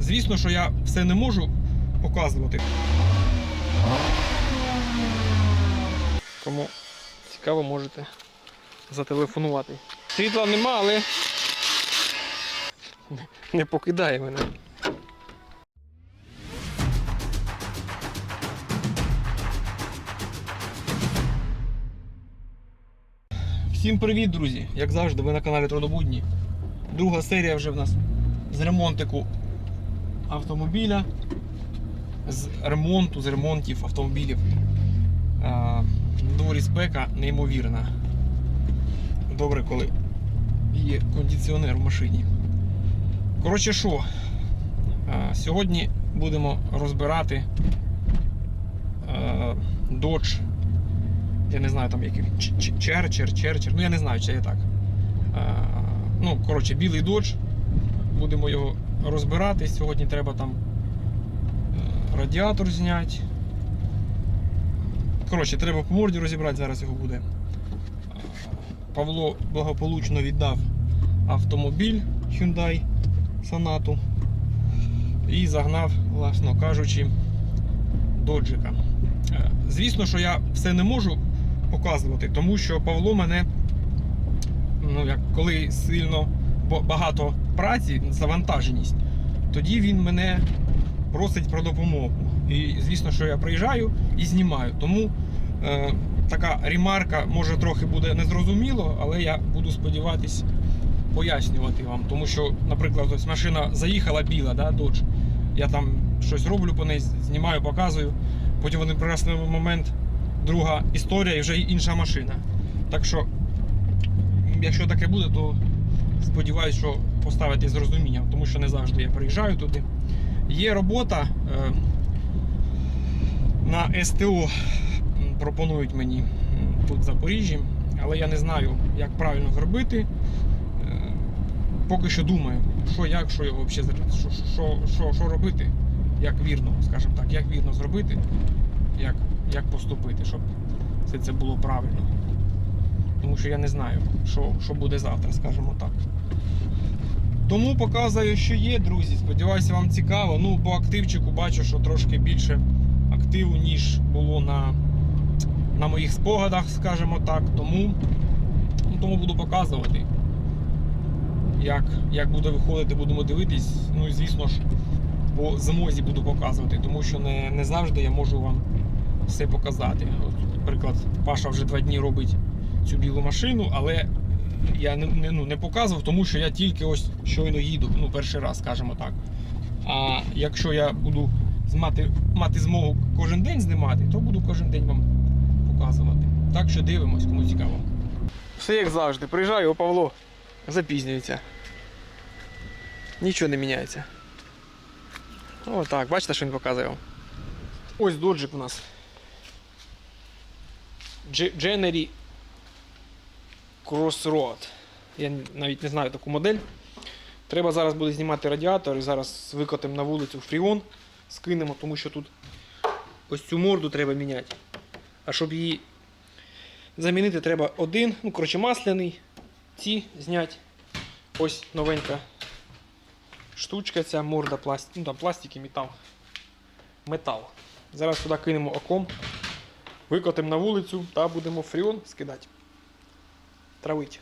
Звісно, що я все не можу показувати. Кому цікаво, можете зателефонувати. Світла нема, але не покидає мене. Всім привіт, друзі! Як завжди, ви на каналі Трудобудні. Друга серія вже в нас з ремонтику автомобіля, з ремонту, з ремонтів автомобілів. А, на дворі спека неймовірна. Добре, коли є кондиціонер в машині. Коротше, що? Сьогодні будемо розбирати а, Dodge. Я не знаю там який Черчер, Черчер, ну я не знаю, чи є так. Ну, коротше, білий Dodge. Будемо його розбирати. Сьогодні треба там е, радіатор зняти. Коротше, треба по морді розібрати, зараз його буде. Павло благополучно віддав автомобіль Hyundai Sonata і загнав, власно кажучи, доджика. Е, Звісно, що я все не можу показувати, тому що Павло мене, ну як коли сильно багато праці, завантаженість, тоді він мене просить про допомогу. І звісно, що я приїжджаю і знімаю. Тому е, така ремарка може трохи буде незрозуміло, але я буду сподіватись пояснювати вам. Тому що, наприклад, ось машина заїхала біла, да, Dodge. Я там щось роблю по неї, знімаю, показую. Потім в один прекрасний момент друга історія і вже інша машина. Так що, якщо таке буде, то сподіваюся, що поставите з розумінням, тому що не завжди я приїжджаю туди. Є робота е, на СТО пропонують мені тут в Запоріжжі, але я не знаю, як правильно зробити. Е, Поки що думаю, що як, що його взагалі що, що, що, що робити, як вірно, скажімо так, як вірно зробити, як, як поступити, щоб все це було правильно. Тому що я не знаю, що, що буде завтра, скажімо так. Тому показую, що є, друзі. Сподіваюся, вам цікаво. Ну, по активчику бачу, що трошки більше активу, ніж було на, на моїх спогадах, скажімо так. Тому, ну, тому буду показувати. Як, як буде виходити, будемо дивитись. Ну і звісно ж, по змозі буду показувати, тому що не, не завжди я можу вам все показати. От, наприклад, Паша вже два дні робить цю білу машину, але я не, не, ну, не показував, тому що я тільки ось щойно їду, ну, перший раз, скажімо так. А якщо я буду мати, мати змогу кожен день знімати, то буду кожен день вам показувати. Так що дивимось, кому цікаво. Все як завжди. Приїжджаю, о Павло запізнюється. Нічого не міняється. О, так, бачите, що він показує. вам? Ось доджик у нас. Дженері Crossroad. Я навіть не знаю таку модель. Треба зараз буде знімати радіатор і зараз викотимо на вулицю фріон, скинемо, тому що тут ось цю морду треба міняти. А щоб її замінити, треба один, ну, коротше, масляний, ці зняти. Ось новенька штучка, ця морда пластик, ну там пластик і метал. Метал. Зараз сюди кинемо оком, викотимо на вулицю та будемо фріон скидати. Травить.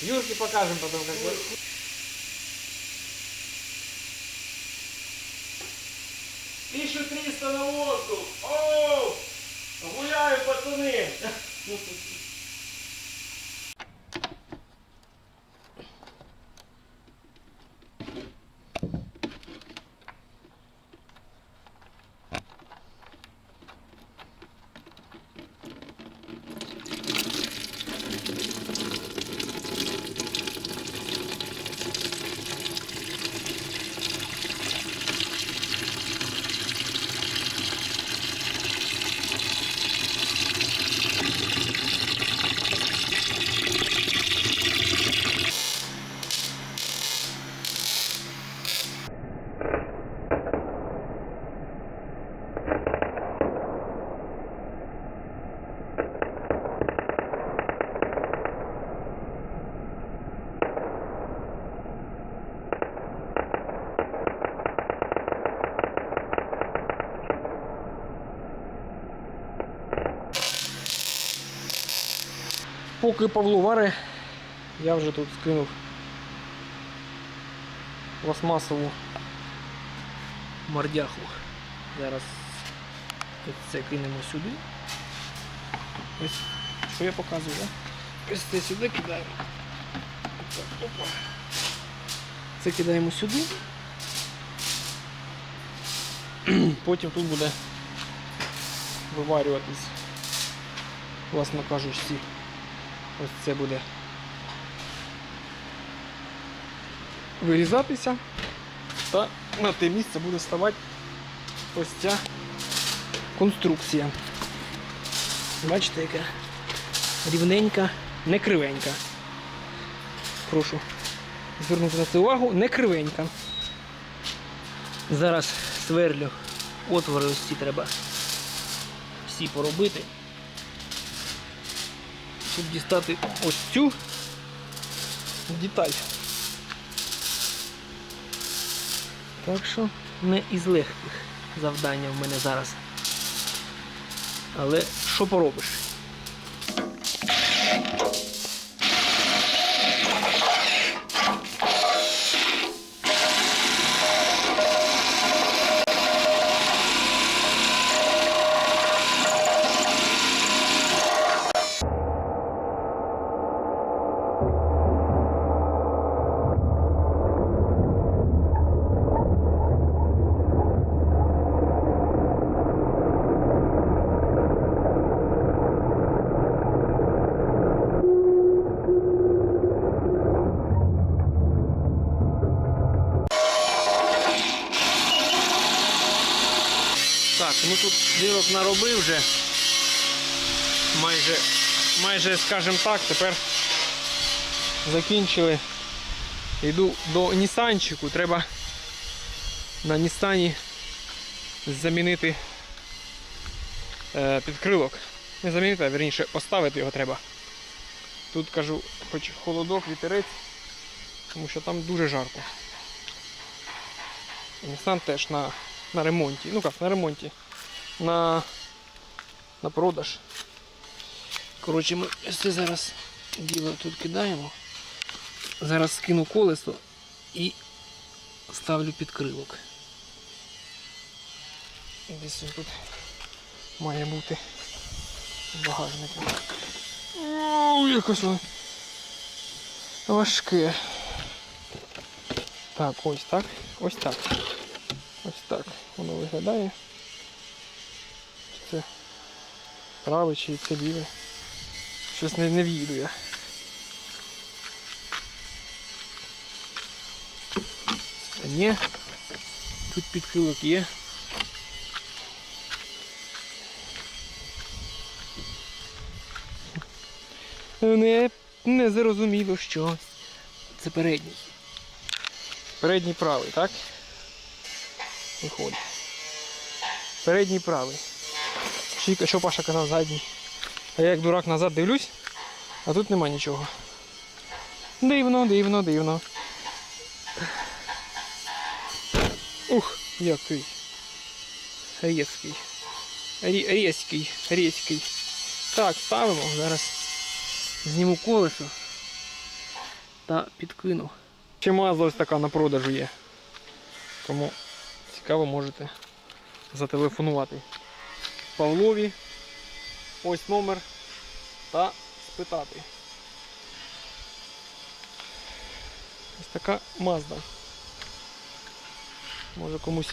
Юрке покажем потом, как Поки Павло варе, я вже тут скинув пластмасову мордяху. Зараз ось це кинемо сюди. Ось, що я показую, да? Ось це сюди кидаємо. Так, опа. Це кидаємо сюди. Потім тут буде виварюватись, власно кажучи, Ось це буде вирізатися та на те місце буде ставати ось ця конструкція. Бачите, яка рівненька, не кривенька. Прошу звернути на це увагу, не кривенька. Зараз сверлю отвори ось ці треба всі поробити. Щоб дістати ось цю деталь. Так що не із легких завдання в мене зараз. Але що поробиш? Так, ну тут дірок наробив вже. Майже, майже, скажімо так, тепер закінчили. Йду до Нісанчику. Треба на Нісані замінити е, підкрилок. Не замінити, а вірніше поставити його треба. Тут кажу, хоч холодок, вітерець, тому що там дуже жарко. Нісан теж на, на ремонті. Ну як, на ремонті. На, на продаж. Коротше, ми це зараз діло тут кидаємо. Зараз скину колесо і ставлю підкрилок. Десь тут має бути в багажнику. О, якось воно важке. Так, ось так. Ось так. Ось так воно виглядає. Це праве чи це ліве. Щось не, не в'їду я. Та ні. Тут підхилок є. Не, не зрозуміло щось. Це передній. Передній правий, так? Виходить. Передній правий. Чіка, що Паша казав задній. А я як дурак назад дивлюсь, а тут нема нічого. Дивно, дивно, дивно. Ух, який. Різкий. Рі- Різкий, різкий. Так, ставимо. Зараз зніму колесо та підкину. Ще мазла ось така на продажу є. Кому цікаво, можете зателефонувати Павлові. Ось номер та спитати. Ось така мазда. Може комусь,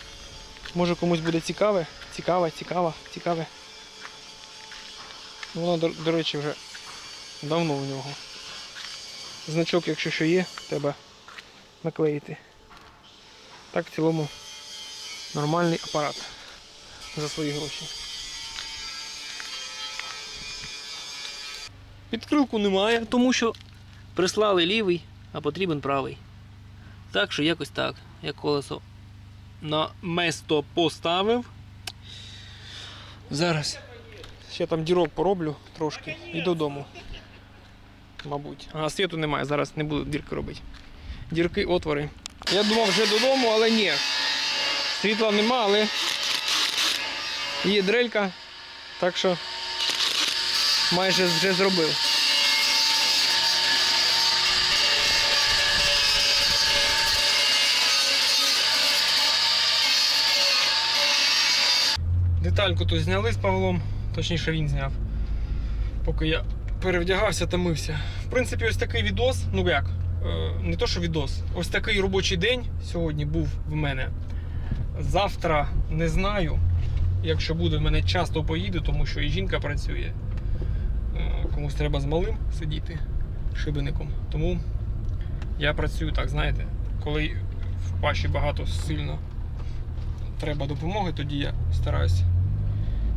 може комусь буде цікаве, цікаве, цікаво, цікаве. Воно, до, до речі, вже давно у нього. Значок, якщо що є, треба наклеїти. Так в цілому нормальний апарат за свої гроші. Підкрилку немає, тому що прислали лівий, а потрібен правий. Так що якось так. Я колесо на место поставив. Зараз ще там дірок пороблю трошки і додому. Мабуть. Ага, світу немає, зараз не буду дірки робити. Дірки, отвори. Я думав вже додому, але ні. Світла нема, але є дрелька, так що майже вже зробив. Детальку тут зняли з Павлом, точніше він зняв, поки я перевдягався та мився. В принципі, ось такий відос, ну як, е, не то що відос, ось такий робочий день сьогодні був в мене. Завтра не знаю. Якщо буде в мене час, то поїду, тому що і жінка працює. Е, Комусь треба з малим сидіти шибеником. Тому я працюю так, знаєте, коли в паші багато сильно треба допомоги, тоді я стараюсь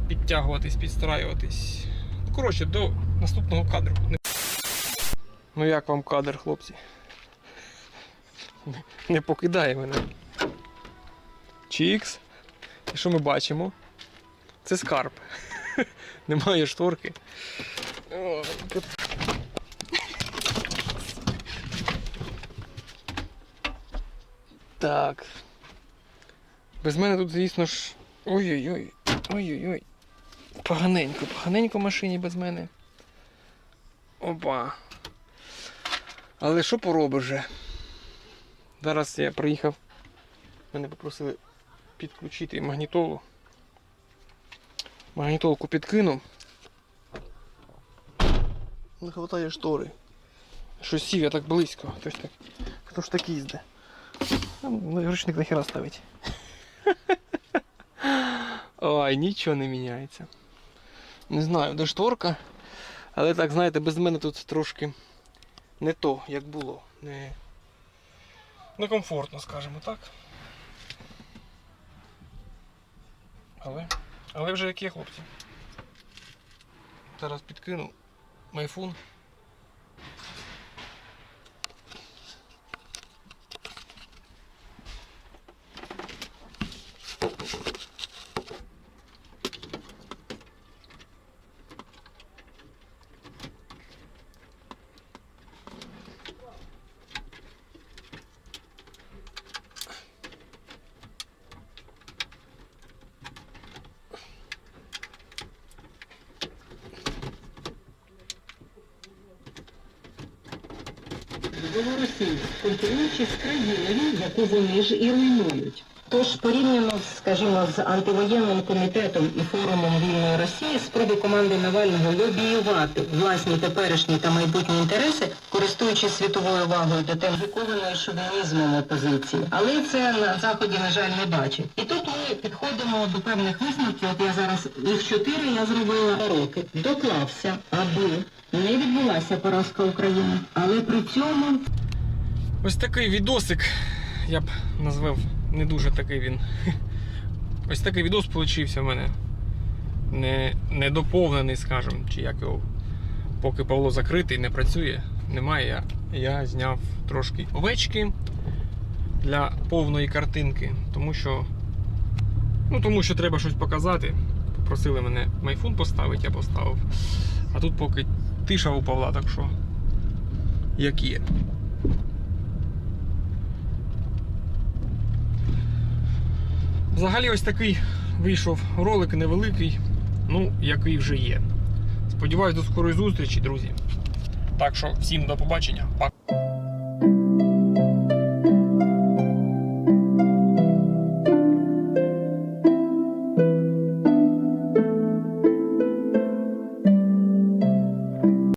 підтягуватись, підстраюватись. Ну, коротше, до наступного кадру. Ну як вам кадр, хлопці? Не покидає мене. Чікс. І що ми бачимо? Це скарб. Немає шторки. Так. Без мене тут, звісно ж. Ой-ой-ой. Ой-ой-ой. Поганенько, поганенько в машині без мене. Опа. Але що поробиш же? Зараз я приїхав. Мене попросили підключити магнітолу. Магнітолку підкинув. Не хватає штори. Щось сів я так близько. Хтось так. Хто ж так їзде? Ну, ручник нахера ставить. Ой, нічого не міняється. Не знаю, де шторка. Але так, знаєте, без мене тут трошки не то, як було. Не, некомфортно, скажімо так. Але, але вже які хлопці. Зараз підкину майфун. Росії, конкуруючи країною, яку вони ж і руйнують. Тож порівняно, скажімо, з антивоєнним комітетом і форумом вільної Росії, спроби команди Навального лобіювати власні теперішні та майбутні інтереси, користуючись світовою увагою до тем викованої шовінізмом опозиції. Але це на заході, на жаль, не бачать. І тут ми підходимо до певних висновків. От я зараз їх чотири я зробила роки. Доклався, аби не відбулася поразка України, але при цьому Ось такий відосик, я б назвав не дуже такий він. Ось такий відос получився в мене. Не, недоповнений, скажімо, чи як його. Поки Павло закритий, не працює, немає. Я, я зняв трошки овечки для повної картинки, тому що. Ну, тому що треба щось показати. Попросили мене майфун поставити, я поставив. А тут поки тиша у Павла, так що як є. Взагалі ось такий вийшов ролик невеликий, ну, який вже є. Сподіваюсь, до скорої зустрічі, друзі. Так що всім до побачення. Пока.